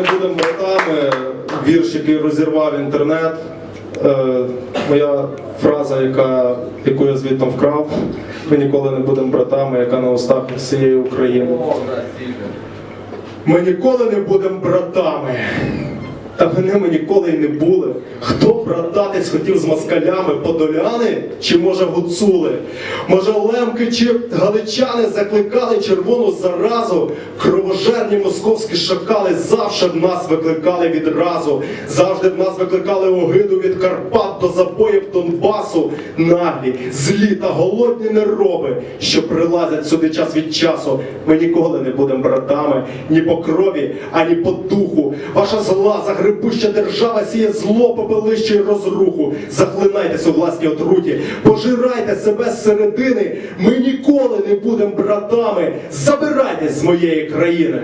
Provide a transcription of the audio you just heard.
не будемо братами. Вірш, який розірвав інтернет. Е, моя фраза, яка, яку я звідти вкрав. Ми ніколи не будемо братами, яка на устах всієї України. Ми ніколи не будемо братами. Та ми ними ніколи й не були. Хто брататись хотів з москалями, подоляни чи може гуцули? Може лемки чи галичани закликали червону заразу? Кровожерні московські шакали завжди б нас викликали відразу, завжди б нас викликали огиду від Карпат до забоїв Донбасу. Наглі, злі та голодні нероби, що прилазять сюди час від часу. Ми ніколи не будемо братами ні по крові, ані по духу. Ваша зла загребуща держава сіє зло, попелище й розруху. Захлинайтесь у власній отруті, пожирайте себе зсередини. Ми ніколи не будемо братами. Забирайтесь з моєї країни.